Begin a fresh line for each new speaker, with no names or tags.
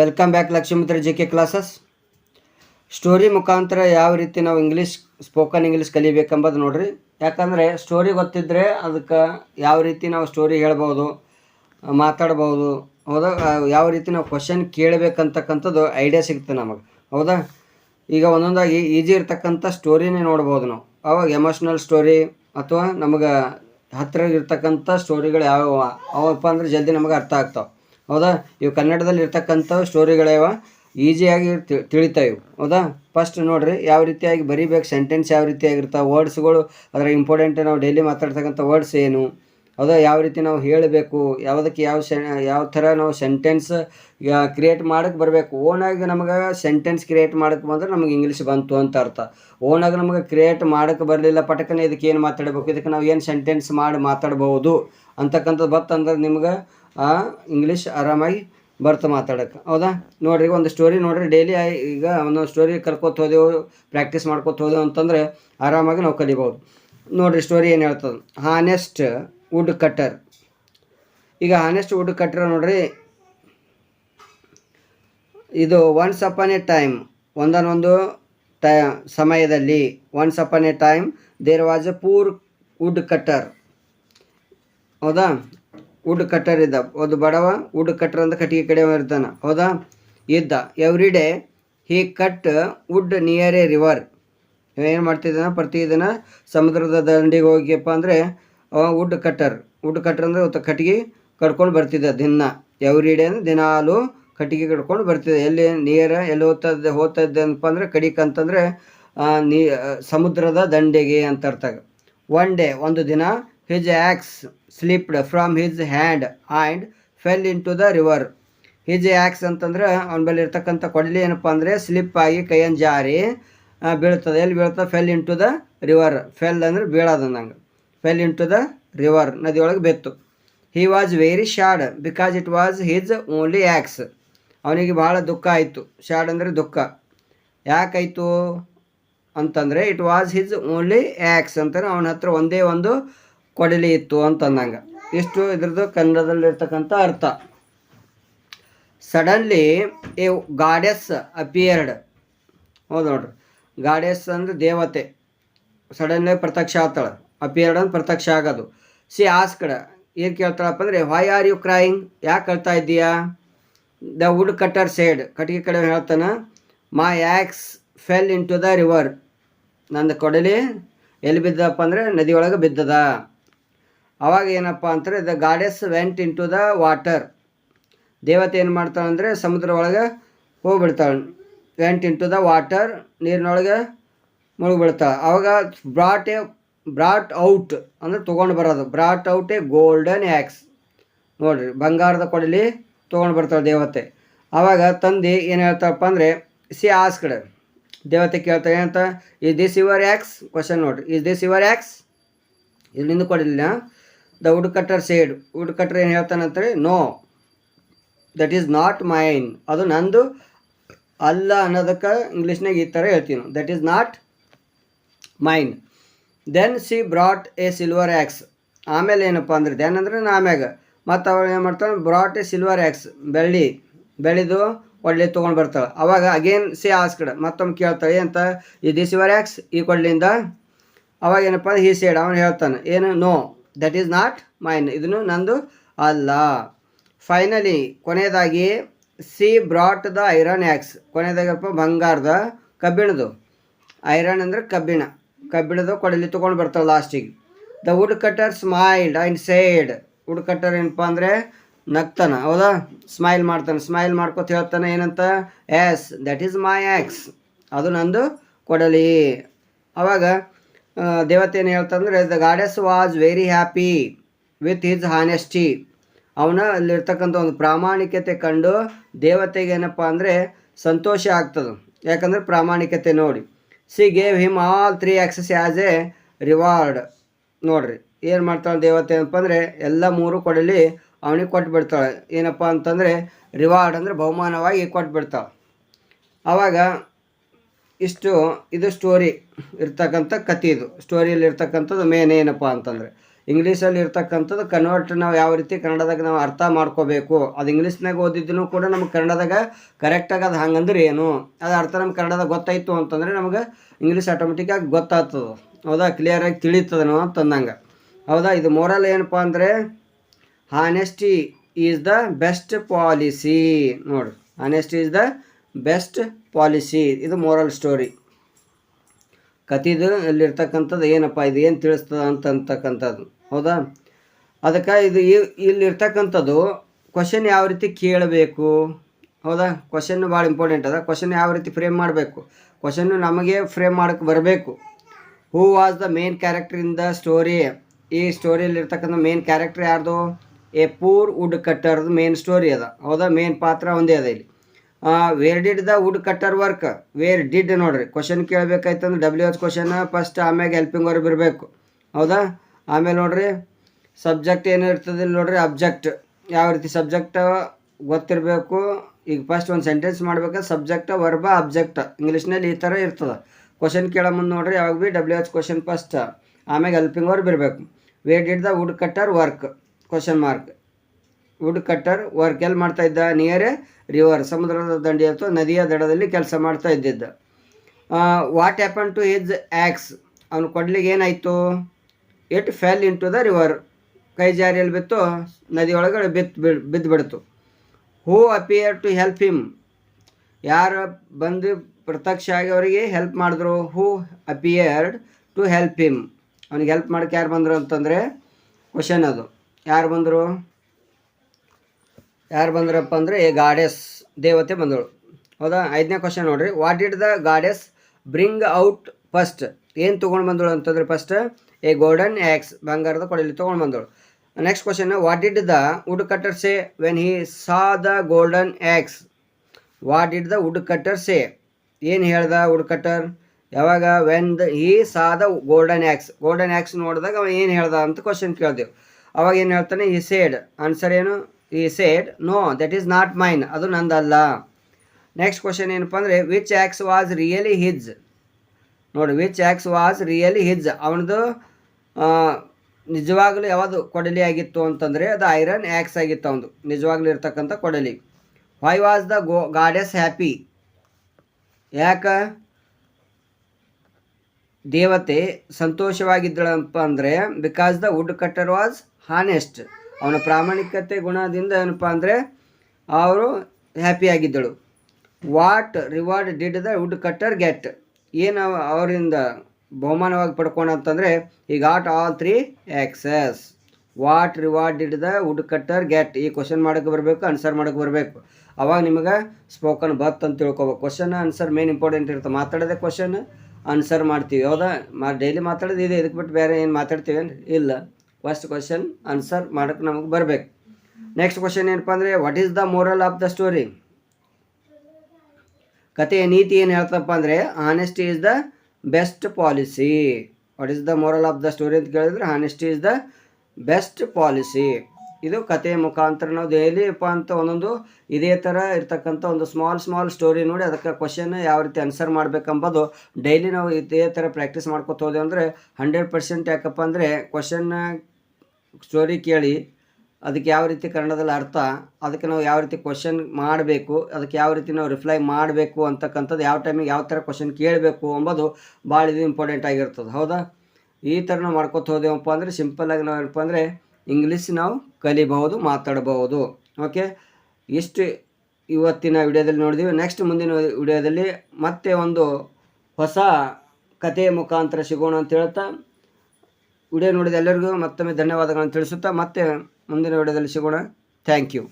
Welcome back Lakshmitra G K classes story ಮುಖಾಂತರ ಯಾವ ರೀತಿ ನಾವು ಇಂಗ್ಲೀಷ್ ಸ್ಪೋಕನ್ ಇಂಗ್ಲೀಷ್ ಕಲಿಬೇಕೆಂಬುದು ನೋಡ್ರಿ. ಯಾಕಂದರೆ ಸ್ಟೋರಿ ಗೊತ್ತಿದ್ದರೆ ಅದಕ್ಕೆ ಯಾವ ರೀತಿ ನಾವು ಸ್ಟೋರಿ ಹೇಳ್ಬೋದು, ಮಾತಾಡ್ಬೋದು, ಹೌದಾ? ಯಾವ ರೀತಿ ನಾವು ಕ್ವಶನ್ ಕೇಳಬೇಕಂತಕ್ಕಂಥದ್ದು ಐಡಿಯಾ ಸಿಗ್ತದೆ ನಮಗೆ, ಹೌದಾ? ಈಗ ಒಂದೊಂದಾಗಿ ಈಜಿ ಇರ್ತಕ್ಕಂಥ ಸ್ಟೋರಿನೇ ನೋಡ್ಬೋದು ನಾವು. ಅವಾಗ ಎಮೋಷ್ನಲ್ ಸ್ಟೋರಿ ಅಥವಾ ನಮಗೆ ಹತ್ತಿರ ಇರ್ತಕ್ಕಂಥ ಸ್ಟೋರಿಗಳು ಯಾವ್ಯಾವ ಅವಪ್ಪ ಅಂದ್ರೆ ಜಲ್ದಿ ನಮಗೆ ಅರ್ಥ ಆಗ್ತಾವೆ. ಹೌದಾ? ಇವು ಕನ್ನಡದಲ್ಲಿ ಇರ್ತಕ್ಕಂಥ ಸ್ಟೋರಿಗಳೇವ ಈಸಿಯಾಗಿ ತಿಳಿತಾ ಇವು. ಹೌದಾ? ಫಸ್ಟ್ ನೋಡ್ರಿ, ಯಾವ ರೀತಿಯಾಗಿ ಬರೀಬೇಕು ಸೆಂಟೆನ್ಸ್ ಯಾವ ರೀತಿಯಾಗಿರ್ತಾವೆ ವರ್ಡ್ಸ್ಗಳು ಅದರ ಇಂಪಾರ್ಟೆಂಟ್ ನಾವು ಡೈಲಿ ಮಾತಾಡ್ತಕ್ಕಂಥ ವರ್ಡ್ಸ್ ಏನು? ಹೌದಾ ಯಾವ ರೀತಿ ನಾವು ಹೇಳಬೇಕು, ಯಾವುದಕ್ಕೆ ಯಾವ ಸೆ ಯಾವ ಥರ ನಾವು ಸೆಂಟೆನ್ಸ್ ಕ್ರಿಯೇಟ್ ಮಾಡಕ್ಕೆ ಬರಬೇಕು. ಓನಾಗಿ ನಮಗೆ ಸೆಂಟೆನ್ಸ್ ಕ್ರಿಯೇಟ್ ಮಾಡಕ್ಕೆ ಬಂದ್ರೆ ನಮಗೆ ಇಂಗ್ಲೀಷ್ ಬಂತು ಅಂತ ಅರ್ಥ. ಓನಾಗಿ ನಮಗೆ ಕ್ರಿಯೇಟ್ ಮಾಡಕ್ಕೆ ಬರಲಿಲ್ಲ ಪಟಕನೇ ಇದಕ್ಕೆ ಏನು ಮಾತಾಡಬೇಕು? ಇದಕ್ಕೆ ನಾವು ಏನು ಸೆಂಟೆನ್ಸ್ ಮಾಡಿ ಮಾತಾಡ್ಬೋದು ಅಂತಕ್ಕಂಥದ್ದು ಬತ್ತಂದ್ರೆ ನಿಮ್ಗೆ ಇಂಗ್ಲೀಷ್ ಆರಾಮಾಗಿ ಬರ್ತ ಮಾತಾಡಕ್ಕೆ. ಹೌದಾ? ನೋಡ್ರಿ, ಒಂದು ಸ್ಟೋರಿ ನೋಡ್ರಿ. ಡೈಲಿ ಈಗ ಒಂದೊಂದು ಸ್ಟೋರಿ ಕರ್ಕೋತ ಹೋದೆವು ಪ್ರಾಕ್ಟೀಸ್ ಮಾಡ್ಕೋತ ಹೋದೆವು ಅಂತಂದರೆ ಆರಾಮಾಗಿ ನಾವು ಕಲಿಬೋದು. ನೋಡ್ರಿ ಸ್ಟೋರಿ ಏನು ಹೇಳ್ತದೆ? ಹಾನೆಸ್ಟ್ ವುಡ್ ಕಟ್ಟರ್ ಈಗ ಹಾನೆಸ್ಟ್ ವುಡ್ ಕಟ್ಟರ್ ನೋಡ್ರಿ. ಇದು ಒನ್ಸ್ ಅಪನ್ ಎ ಟೈಮ್ ಒಂದನ್ನೊಂದು ಟ ಸಮಯದಲ್ಲಿ once upon a time there was a poor woodcutter ಹೌದಾ? ವುಡ್ ಕಟ್ಟರ್ ಇದ್ದ. ಒಂದು ಬಡವ ವುಡ್ ಕಟ್ಟರ್ ಅಂತ ಕಟ್ಟಿಗೆ ಕಡೆ ಇರ್ತಾನೆ. ಹೌದಾ? ಇದ್ದ. Every day he cut wood near a river ಏನು ಮಾಡ್ತಿದ್ದಾನೆ? ಪ್ರತಿದಿನ ಸಮುದ್ರದ ದಂಡಿಗೆ ಹೋಗಿಯಪ್ಪ ಅಂದರೆ ವುಡ್ ಕಟ್ಟರ್ ವುಡ್ ಕಟ್ಟರ್ ಅಂದರೆ ಅವತ್ತು ಕಟ್ಟಿಗೆ ಕಟ್ಕೊಂಡು ಬರ್ತಿದ್ದ ದಿನ. ಎವ್ರಿ ಡೇ ಅಂದ್ರೆ ದಿನಾಲು ಕಟ್ಟಿಗೆ ಕಟ್ಕೊಂಡು ಬರ್ತಿದ್ದೆ ಎಲ್ಲಿ ನೀರು, ಎಲ್ಲಿ ಹೋಗ್ತಾ ಇದ್ದೆ ಹೋಗ್ತಾ ಇದ್ದೆ ಏನಪ್ಪ ಅಂದರೆ ಕಡಿಕ್ ಅಂತಂದರೆ ನೀ ಸಮುದ್ರದ ದಂಡೆಗೆ ಅಂತ ಅರ್ಥ ಒನ್ ಡೇ ಒಂದು ದಿನ his axe slipped from his hand and fell into the river his axe ಅಂತಂದ್ರೆ ಅವನ ಬಳಿ ಇರ್ತಕ್ಕಂಥ ಕೊಡಲಿ ಏನಪ್ಪ ಅಂದರೆ ಸ್ಲಿಪ್ ಆಗಿ ಕೈಯನ್ನು ಜಾರಿ ಬೀಳ್ತದೆ. ಎಲ್ಲಿ ಬೀಳ್ತದೆ? Fell into the river fell ಅಂದರೆ ಬೀಳೋದು ನಂಗೆ. Fell into the river ನದಿಯೊಳಗೆ ಬೆತ್ತು. He was very sad because it was his only axe ಅವನಿಗೆ ಭಾಳ ದುಃಖ ಆಯಿತು. ಶಾಡ್ ಅಂದರೆ ದುಃಖ. ಯಾಕಾಯಿತು ಅಂತಂದರೆ it was his only axe ಅಂತಾನೆ ಅವನ ಹತ್ರ ಒಂದೇ ಒಂದು ಕೊಡಲಿ ಇತ್ತು ಅಂತಂದಂಗೆ. ಇಷ್ಟು ಇದ್ರದ್ದು ಕನ್ನಡದಲ್ಲಿರ್ತಕ್ಕಂಥ ಅರ್ಥ. ಸಡನ್ಲಿ ಎ ಗಾಡೆಸ್ ಅಪಿಯರ್ಡ್ ಹೌದು ನೋಡ್ರಿ. ಗಾಡೆಸ್ ಅಂದರೆ ದೇವತೆ. ಸಡನ್ಲಿ ಪ್ರತ್ಯಕ್ಷ ಆಗ್ತಾಳೆ ಅಪಿಯರ್ಡ್ ಅಂದ್ರೆ ಪ್ರತ್ಯಕ್ಷ ಆಗೋದು. ಸಿ ಆಸ್ಕಡ ಏನು ಕೇಳ್ತಾಳಪ್ಪ ಅಂದರೆ ವೈ ಆರ್ ಯು ಕ್ರಾಯಿಂಗ್ ಯಾಕೆ ಕಳ್ತಾ ಇದ್ದೀಯಾ? ದ ವುಡ್ ಕಟ್ಟರ್ ಸೇಡ್ ಕಟ್ಟಿಗೆ ಕಡೆ ಹೇಳ್ತಾನೆ my axe fell into the river ನಂದು ಕೊಡಲಿ, ಎಲ್ಲಿ ಬಿದ್ದಪ್ಪ ಅಂದರೆ, ನದಿಯೊಳಗೆ ಬಿದ್ದದ. ಅವಾಗ ಏನಪ್ಪ ಅಂತಾರೆ the goddess went into the water ದೇವತೆ ಏನು ಮಾಡ್ತಾಳೆ ಅಂದರೆ ಸಮುದ್ರ ಒಳಗೆ ಹೋಗ್ಬಿಡ್ತಾಳೆ. Went into the water ನೀರಿನೊಳಗೆ ಮುಳುಗ್ಬಿಡ್ತಾಳೆ. ಅವಾಗ ಬ್ರಾಟ್ ಬ್ರಾಟ್ ಔಟ್ ಅಂದರೆ ತೊಗೊಂಡು ಬರೋದು. Brought out a golden axe ನೋಡಿರಿ, ಬಂಗಾರದ ಕೊಡಲಿ ತೊಗೊಂಡು ಬರ್ತಾರೆ ದೇವತೆ. ಆವಾಗ ತಂದು ಏನು ಹೇಳ್ತಾರಪ್ಪ ಅಂದರೆ, ಸಿ ಆಸ್ಕಡೆ ದೇವತೆ ಕೇಳ್ತಾರೆ ಏನಂತ? Is this your axe question ನೋಡಿರಿ ಇಸ್ ದಿಸ್ ಯುವರ್ ಆ್ಯಕ್ಸ್ ಇಲ್ಲಿಂದ ಕೊಡಲಿಲ್ಲ. The wood cutter said wood cutter ಏನು ಹೇಳ್ತಾನಂತೇಳಿ no that is not mine ಅದು ನಂದು ಅಲ್ಲ ಅನ್ನೋದಕ್ಕೆ ಇಂಗ್ಲೀಷ್ನಾಗ ಈ ಥರ ಹೇಳ್ತೀನಿ. That is not mine then she brought a silver axe ಆಮೇಲೆ ಏನಪ್ಪ ಅಂದ್ರೆ ದೆನ್ ಅಂದ್ರೆ ಆಮ್ಯಾಗ ಮತ್ತು ಅವಳು ಏನು ಮಾಡ್ತಾಳೆ ಬ್ರಾಟ್ ಎ ಸಿಲ್ವರ್ ಆ್ಯಕ್ಸ್ ಬೆಳ್ಳಿ, ಬೆಳ್ಳಿದು ಒಳ್ಳೆ ತೊಗೊಂಡು ಬರ್ತಾಳೆ. ಅವಾಗ ಅಗೇನ್ ಸಿ ಆಸ್ಕಡ ಮತ್ತೊಮ್ಮೆ ಕೇಳ್ತಾಳೆ ಅಂತ ಈ ದಿ ಸಿಲ್ವರ್ ಆ್ಯಕ್ಸ್ ಈ ಕೊಡ್ಲಿಂದ? ಅವಾಗ ಏನಪ್ಪ ಅಂದ್ರೆ ಈ ಸೈಡ್, ಅವನು ಹೇಳ್ತಾನೆ. ಏನು? No that is not mine ಇದನ್ನು ನಂದು ಅಲ್ಲ. ಫೈನಲಿ ಕೊನೆಯದಾಗಿ she brought the iron axe ಕೊನೆಯದಾಗಪ್ಪ ಬಂಗಾರದ ಕಬ್ಬಿಣದು. ಐರನ್ ಅಂದರೆ ಕಬ್ಬಿಣ. ಕಬ್ಬಿಣದ ಕೊಡಲಿ ತೊಗೊಂಡು ಬರ್ತಾಳೆ ಲಾಸ್ಟಿಗೆ. The woodcutter smiled and said woodcutter ಏನಪ್ಪ ಅಂದರೆ ನಗ್ತಾನ, ಹೌದಾ? ಸ್ಮೈಲ್ ಮಾಡ್ತಾನೆ ಸ್ಮೈಲ್ ಮಾಡ್ಕೊತ ಹೇಳ್ತಾನೆ ಏನಂತ? Yes that is my axe ಅದು ನಂದು ಕೊಡಲಿ. ಅವಾಗ ದೇವತೆ ಏನು ಹೇಳ್ತಂದ್ರೆ the goddess was very happy with his honesty ಅವನ ಅಲ್ಲಿರ್ತಕ್ಕಂಥ ಒಂದು ಪ್ರಾಮಾಣಿಕತೆ ಕಂಡು ದೇವತೆಗೆ ಏನಪ್ಪ ಅಂದರೆ ಸಂತೋಷ ಆಗ್ತದೆ. ಯಾಕಂದರೆ ಪ್ರಾಮಾಣಿಕತೆ ನೋಡಿ. She gave him all three axes as a reward ನೋಡ್ರಿ, ಏನು ಮಾಡ್ತಾಳೆ ದೇವತೆ ಏನಪ್ಪ ಅಂದರೆ ಎಲ್ಲ ಮೂರು ಕೊಡಲಿ ಅವನಿಗೆ ಕೊಟ್ಬಿಡ್ತಾಳೆ ಏನಪ್ಪ ಅಂತಂದರೆ ರಿವಾರ್ಡ್ ಅಂದರೆ ಬಹುಮಾನವಾಗಿ ಕೊಟ್ಬಿಡ್ತಾಳೆ ಆವಾಗ ಇಷ್ಟು, ಇದು ಸ್ಟೋರಿ ಇರ್ತಕ್ಕಂಥ ಕತೆ ಇದು. ಸ್ಟೋರಿಯಲ್ಲಿ ಇರ್ತಕ್ಕಂಥದ್ದು ಮೇನ್ ಏನಪ್ಪ ಅಂತಂದರೆ ಇಂಗ್ಲೀಷಲ್ಲಿ ಇರ್ತಕ್ಕಂಥದ್ದು ಕನ್ವರ್ಟ್ ನಾವು ಯಾವ ರೀತಿ ಕನ್ನಡದಾಗ ನಾವು ಅರ್ಥ ಮಾಡ್ಕೋಬೇಕು. ಅದು ಇಂಗ್ಲೀಷ್ನಾಗ ಓದಿದ್ದನ್ನು ಕೂಡ ನಮ್ಗೆ ಕನ್ನಡದಾಗ ಕರೆಕ್ಟಾಗಿ ಅದು ಹಂಗಂದ್ರೆ ಏನು? ಅದು ಅರ್ಥ ನಮ್ಗೆ ಕನ್ನಡದಾಗ ಗೊತ್ತಾಯಿತು ಅಂತಂದರೆ ನಮಗೆ ಇಂಗ್ಲೀಷ್ ಆಟೋಮೆಟಿಕ್ಕಾಗಿ ಗೊತ್ತಾಗ್ತದೆ. ಹೌದಾ? ಕ್ಲಿಯರಾಗಿ ತಿಳಿತದೆ ನಾವು ಅಂತಂದಂಗೆ. ಹೌದಾ? ಇದು ಮೋರಲ್ ಏನಪ್ಪ ಅಂದರೆ honesty is the best policy ನೋಡಿರಿ honesty is the best policy ಇದು ಮೋರಲ್ ಸ್ಟೋರಿ ಕಥಿದು ಅಲ್ಲಿರ್ತಕ್ಕಂಥದ್ದು ಏನಪ್ಪ, ಇದು ಏನು ತಿಳಿಸ್ತದ ಅಂತ ಅಂತಕ್ಕಂಥದ್ದು. ಹೌದಾ? ಅದಕ್ಕೆ ಇದು ಇಲ್ಲಿರ್ತಕ್ಕಂಥದ್ದು ಕ್ವಶನ್ ಯಾವ ರೀತಿ ಕೇಳಬೇಕು? ಹೌದಾ? ಕ್ವಶನ್ ಭಾಳ ಇಂಪಾರ್ಟೆಂಟ್ ಅದ. ಕ್ವಶನ್ ಯಾವ ರೀತಿ ಫ್ರೇಮ್ ಮಾಡಬೇಕು? ಕ್ವಶನ್ನು ನಮಗೆ ಫ್ರೇಮ್ ಮಾಡೋಕ್ಕೆ ಬರಬೇಕು. Who was the main character in the story ಈ ಸ್ಟೋರಿಯಲ್ಲಿರ್ತಕ್ಕಂಥ ಮೇನ್ ಕ್ಯಾರೆಕ್ಟರ್ ಯಾರ್ದು? ಎ ಪೂರ್ ವುಡ್ ಕಟ್ಟರ್ದು ಮೇನ್ ಸ್ಟೋರಿ ಅದ. ಹೌದಾ? ಮೇನ್ ಪಾತ್ರ ಒಂದೇ ಅದ ಇಲ್ಲಿ. Where did the woodcutter work where did ನೋಡ್ರಿ. ಕ್ವಶನ್ ಕೇಳಬೇಕಾಯ್ತಂದ್ರೆ ಡಬ್ಲ್ಯೂ ಎಚ್ ಕ್ವಶನ್ ಫಸ್ಟ್ ಆಮ್ಯಾಗ ಹೆಲ್ಪಿಂಗ್ ವರ್ಬ್ ಇರಬೇಕು. ಹೌದಾ? ಆಮೇಲೆ ನೋಡ್ರಿ ಸಬ್ಜೆಕ್ಟ್ ಏನು ಇರ್ತದೆ ಇಲ್ಲಿ ನೋಡ್ರಿ ಅಬ್ಜೆಕ್ಟ್ ಯಾವ ರೀತಿ ಸಬ್ಜೆಕ್ಟ್ ಗೊತ್ತಿರಬೇಕು? ಈಗ ಫಸ್ಟ್ ಒಂದು ಸೆಂಟೆನ್ಸ್ ಮಾಡ್ಬೇಕಾದ್ರೆ ಸಬ್ಜೆಕ್ಟ್ ವರ್ಬ ಅಬ್ಜೆಕ್ಟ್ ಇಂಗ್ಲೀಷ್ನಲ್ಲಿ ಈ ಥರ ಇರ್ತದೆ. ಕ್ವಶನ್ ಕೇಳೋ ಮುಂದೆ ನೋಡ್ರಿ, ಯಾವಾಗ ಭೀ ಡಬ್ಲ್ಯೂ ಎಚ್ ಕ್ವಶನ್ ಫಸ್ಟ್ ಆಮ್ಯಾಗ ಹೆಲ್ಪಿಂಗ್ ವರ್ಬ್ ಇರಬೇಕು. Where did the woodcutter work question mark woodcutter work ಎಲ್ಲಿ ಮಾಡ್ತಾ ಇದ್ದ ನಿಯರ್ ರಿವರ್ ಸಮುದ್ರದ ದಂಡಿ ಅಥವಾ ನದಿಯ ದಡದಲ್ಲಿ ಕೆಲಸ ಮಾಡ್ತಾ ಇದ್ದಿದ್ದ. What happen to his axe ಅವನು ಕೊಡ್ಲಿಗೆ ಏನಾಯಿತು? It fell into the river ಕೈ ಜಾರಿಯಲ್ಲಿ ಬಿತ್ತು, ನದಿಯೊಳಗಡೆ ಬಿತ್ತು ಬಿಡ್ ಬಿದ್ದು ಬಿಡ್ತು who appear to help him ಯಾರು ಬಂದು ಪ್ರತ್ಯಕ್ಷ ಆಗಿ ಅವರಿಗೆ ಹೆಲ್ಪ್ ಮಾಡಿದ್ರು? Who appeared to help him ಅವನಿಗೆ ಹೆಲ್ಪ್ ಮಾಡೋಕ್ಕೆ ಯಾರು ಬಂದರು ಅಂತಂದರೆ ಕ್ವಶನ್ ಅದು. ಯಾರು ಬಂದರು? ಯಾರು ಬಂದ್ರಪ್ಪ ಅಂದರೆ ಎ ಗಾಡೆಸ್ ದೇವತೆ ಬಂದಳು. ಹೌದಾ? ಐದನೇ ಕ್ವಶನ್ ನೋಡ್ರಿ. What it the goddess bring out first ಏನು ತೊಗೊಂಡು ಬಂದಳು ಅಂತಂದ್ರೆ ಫಸ್ಟ್ ಎ ಗೋಲ್ಡನ್ ಆ್ಯಕ್ಸ್ ಬಂಗಾರದ ಕೊಡಲಿ ತೊಗೊಂಡು ಬಂದಳು. Next question what did the woodcutter say when he saw the golden axe what did the woodcutter say ಏನು ಹೇಳ್ದ ವುಡ್ ಕಟ್ಟರ್ ಯಾವಾಗ? When the he saw the golden axe golden axe ನೋಡಿದಾಗ ಅವ ಏನು ಹೇಳ್ದ ಅಂತ ಕ್ವಶನ್ ಕೇಳ್ದೇವು. ಅವಾಗ ಏನು ಹೇಳ್ತಾನೆ? ಈ ಸೇಡ್ ಆನ್ಸರ್ ಏನು? He said no that is not mine ಅದು ನಂದಲ್ಲ. ನೆಕ್ಸ್ಟ್ ಕ್ವಶನ್ ಏನಪ್ಪ ಅಂದರೆ which axe was really his ನೋಡಿ which axe was really his ಅವನದು ನಿಜವಾಗ್ಲೂ ಯಾವುದು ಕೊಡಲಿ ಆಗಿತ್ತು ಅಂತಂದರೆ, ಅದು ಐರನ್ ಆ್ಯಕ್ಸ್ ಆಗಿತ್ತು ಅವನು ನಿಜವಾಗ್ಲೂ ಇರ್ತಕ್ಕಂಥ ಕೊಡಲಿ. Why was the go goddess happy ಯಾಕೆ? ದೇವತೆ ಸಂತೋಷವಾಗಿದ್ದಳಪ್ಪ ಅಂದರೆ because the woodcutter was honest ಅವನ ಪ್ರಾಮಾಣಿಕತೆ ಗುಣದಿಂದ ಏನಪ್ಪ ಅಂದರೆ ಅವರು ಹ್ಯಾಪಿಯಾಗಿದ್ದಳು what reward did the woodcutter get ಏನು ಅವ- ಅವರಿಂದ ಬಹುಮಾನವಾಗಿ ಪಡ್ಕೊಂಡಂತಂದರೆ he got all three axes what reward did the woodcutter get ಈ ಕ್ವಶನ್ ಮಾಡೋಕ್ಕೆ ಬರಬೇಕು ಆನ್ಸರ್ ಮಾಡೋಕ್ಕೆ ಬರಬೇಕು. ಅವಾಗ ನಿಮಗೆ ಸ್ಪೋಕನ್ ಬತ್ ಅಂತ ತಿಳ್ಕೊಬೇಕು. ಕ್ವಶನ್ ಆನ್ಸರ್ ಮೇನ್ ಇಂಪಾರ್ಟೆಂಟ್ ಇರುತ್ತೆ. ಮಾತಾಡೋದೇ ಕ್ವಶನ್ ಆನ್ಸರ್ ಮಾಡ್ತೀವಿ. ಹೌದಾ? ಮಾ ಡೈಲಿ ಮಾತಾಡೋದು ಇದೆ. ಇದಕ್ಕೆ ಬಿಟ್ಟು ಬೇರೆ ಏನು ಮಾತಾಡ್ತೀವೇನು ಇಲ್ಲ. ಫಸ್ಟ್ ಕ್ವಶನ್ ಆನ್ಸರ್ ಮಾಡೋಕ್ಕೆ ನಮಗೆ ಬರಬೇಕು. ನೆಕ್ಸ್ಟ್ ಕ್ವಶನ್ ಏನಪ್ಪ ಅಂದರೆ what is the moral of the story ಕಥೆಯ ನೀತಿ ಏನು ಹೇಳ್ತಪ್ಪ ಅಂದರೆ honesty is the best policy what is the moral of the story ಅಂತ ಕೇಳಿದ್ರೆ honesty is the best policy ಇದು ಕಥೆಯ ಮುಖಾಂತರ ನಾವು ದೇಲಿಪ್ಪ ಅಂತ ಒಂದೊಂದು ಇದೇ ಥರ ಇರ್ತಕ್ಕಂಥ ಒಂದು ಸ್ಮಾಲ್ ಸ್ಮಾಲ್ ಸ್ಟೋರಿ ನೋಡಿ ಅದಕ್ಕೆ ಕ್ವಶನ್ ಯಾವ ರೀತಿ ಆನ್ಸರ್ ಮಾಡಬೇಕಂಬೋದು ಡೈಲಿ ನಾವು ಇದೇ ಥರ ಪ್ರಾಕ್ಟೀಸ್ ಮಾಡ್ಕೊತ ಹೋದೆವು ಅಂದರೆ ಹಂಡ್ರೆಡ್ ಪರ್ಸೆಂಟ್ ಯಾಕಪ್ಪ ಅಂದರೆ ಕ್ವಶನ್ ಸ್ಟೋರಿ ಕೇಳಿ, ಅದಕ್ಕೆ ಯಾವ ರೀತಿ ಕನ್ನಡದಲ್ಲಿ ಅರ್ಥ, ಅದಕ್ಕೆ ನಾವು ಯಾವ ರೀತಿ ಕ್ವಶನ್ ಮಾಡಬೇಕು, ಅದಕ್ಕೆ ಯಾವ ರೀತಿ ನಾವು ರಿಪ್ಲೈ ಮಾಡಬೇಕು ಅಂತಕ್ಕಂಥದ್ದು ಯಾವ ಟೈಮಿಗೆ ಯಾವ ಥರ ಕ್ವಶನ್ ಕೇಳಬೇಕು ಅಂಬೋದು ಭಾಳ ಇದು ಇಂಪಾರ್ಟೆಂಟ್ ಆಗಿರ್ತದೆ, ಹೌದಾ? ಈ ಥರ ನಾವು ಮಾಡ್ಕೊತ ಹೋದೆವಪ್ಪ ಅಂದರೆ ಸಿಂಪಲ್ಲಾಗಿ ನಾವು ಏನಪ್ಪ ಅಂದರೆ ಇಂಗ್ಲೀಷ್ ನಾವು ಕಲಿಬಹುದು, ಮಾತಾಡಬಹುದು ಓಕೆ ಇಷ್ಟು ಇವತ್ತಿನ ವಿಡಿಯೋದಲ್ಲಿ ನೋಡಿದ್ವಿ. ನೆಕ್ಸ್ಟ್ ಮುಂದಿನ ವಿಡಿಯೋದಲ್ಲಿ ಮತ್ತೆ ಒಂದು ಹೊಸ ಕಥೆಯ ಮುಖಾಂತರ ಸಿಗೋಣ ಅಂತ ಹೇಳ್ತಾ ವಿಡಿಯೋ ನೋಡಿದ ಎಲ್ಲರಿಗೂ ಮತ್ತೊಮ್ಮೆ ಧನ್ಯವಾದಗಳನ್ನು ತಿಳಿಸುತ್ತಾ ಮತ್ತೆ ಮುಂದಿನ ವಿಡಿಯೋದಲ್ಲಿ ಸಿಗೋಣ. Thank you